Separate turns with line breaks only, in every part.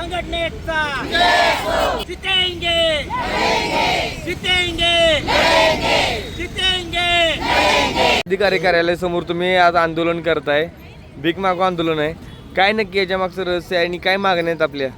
संघटनेचा. जितेंगे. जितेंगे. जितेंगे.
अधिकारी कार्यालयासमोर तुम्ही आज आंदोलन करताय. भीक मागो आंदोलन आहे. काय नक्की याच्या मागचं रहस्य आहे आणि काय मागण्या आहेत आपल्या?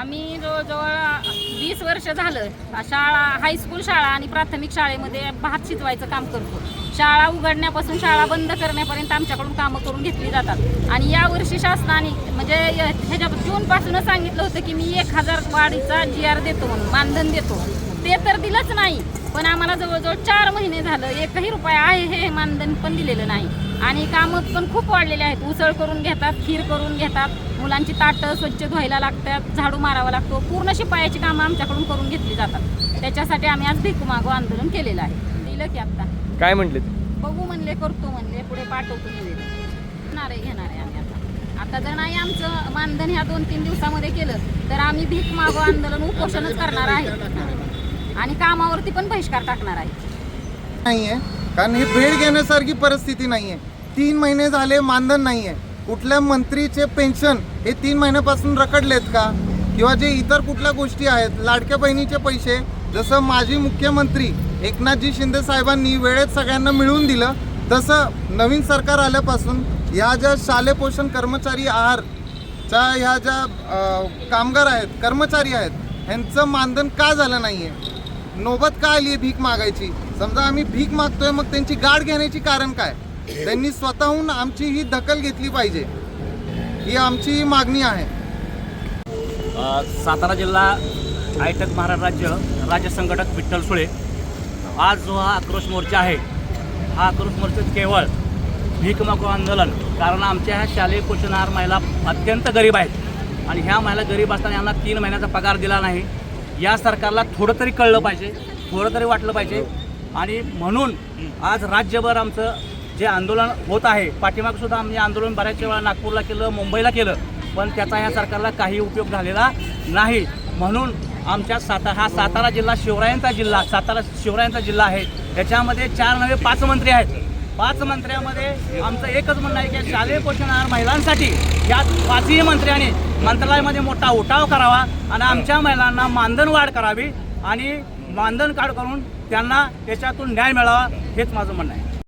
आम्ही जवळजवळ वीस वर्ष झालं शाळा हायस्कूल शाळा आणि प्राथमिक शाळेमध्ये भात शिजवायचं काम करतो. शाळा उघडण्यापासून शाळा बंद करण्यापर्यंत आमच्याकडून कामं करून घेतली जातात. आणि यावर्षी शासनाने म्हणजे य- ह्याच्या जूनपासूनच सांगितलं होतं की मी एक हजार वाढीचा जी आर देतो म्हणून मानधन देतो. ते तर दिलंच नाही. पण आम्हाला जवळजवळ चार महिने झालं एकही रुपया आहे हे मानधन पण दिलेलं नाही. आणि कामं पण खूप वाढलेले आहेत. उसळ करून घेतात खीर करून घेतात. मुलांची ताटं स्वच्छ धुवायला लागतात झाडू मारावा लागतो. पूर्ण शिपायाची कामं आमच्याकडून करून घेतली जातात. त्याच्यासाठी आम्ही आज भिकू मागो आंदोलन केलेलं आहे. दिलं की आता.
काय म्हटले
बघू म्हणले करतो म्हणले पुढे पाठवतो घेणार आहे घेणार आहे आम्ही आता. आता जर नाही आमचं मानधन ह्या दोन तीन दिवसामध्ये केलं तर आम्ही भीक मागो आंदोलन उपोषणच करणार आहे. आणि कामावरती पण बहिष्कार टाकणार आहे.
नाहीये. कारण ही भेट घेण्यासारखी परिस्थिती नाहीये. तीन महिने झाले मानधन नाहीये. कुठल्या मंत्रीचे पेन्शन हे तीन महिन्यापासून रखडलेत का? किंवा जे इतर कुठल्या गोष्टी आहेत लाडक्या बहिणीचे पैसे जसं माजी मुख्यमंत्री एकनाथजी शिंदे साहेबांनी वेळेत सगळ्यांना मिळवून दिलं तसं नवीन सरकार आल्यापासून ह्या ज्या शालेय पोषण कर्मचारी आहारच्या ह्या ज्या कामगार आहेत कर्मचारी आहेत ह्यांचं मानधन का झालं नाहीये? नोबत का आली आहे भीक मागायची? समजा आम्ही भीक मागतोय मग त्यांची गाठ घेण्याची कारण काय? त्यांनी स्वतःहून आमची ही दखल घेतली पाहिजे. ही आमची मागणी आहे.
सातारा जिल्हा आयटक महाराष्ट्र राज्य राज्य संघटक विठ्ठल सुळे. आज जो हा आक्रोश मोर्चा आहे हा आक्रोश मोर्चा केवळ भीक मागो आंदोलन कारण आमच्या ह्या शालेय पोषण आहार महिला अत्यंत गरीब आहेत. आणि ह्या महिला गरीब असताना यांना तीन महिन्याचा पगार दिला नाही. या सरकारला थोडं तरी कळलं पाहिजे थोडं तरी वाटलं पाहिजे. आणि म्हणून आज राज्यभर आमचं जे आंदोलन होत आहे पाठीमाग सुद्धा आम्ही आंदोलन बऱ्याच वेळा नागपूरला केलं मुंबईला केलं पण त्याचा ह्या सरकारला काही उपयोग झालेला नाही. म्हणून आमच्या साता हा सातारा जिल्हा शिवरायांचा जिल्हा सातारा शिवरायांचा जिल्हा आहे. त्याच्यामध्ये चार नवे पाच मंत्री आहेत. पाच मंत्र्यामध्ये आमचं एकच म्हणणं आहे की शालेय पोषण आहार महिलांसाठी या पाचही मंत्र्यांनी मंत्रालयामध्ये मोठा उठाव करावा आणि आमच्या महिलांना मानधन वाढ करावी आणि मानधन कार्ड करून त्यांना त्याच्यातून न्याय मिळावा हेच माझं म्हणणं आहे.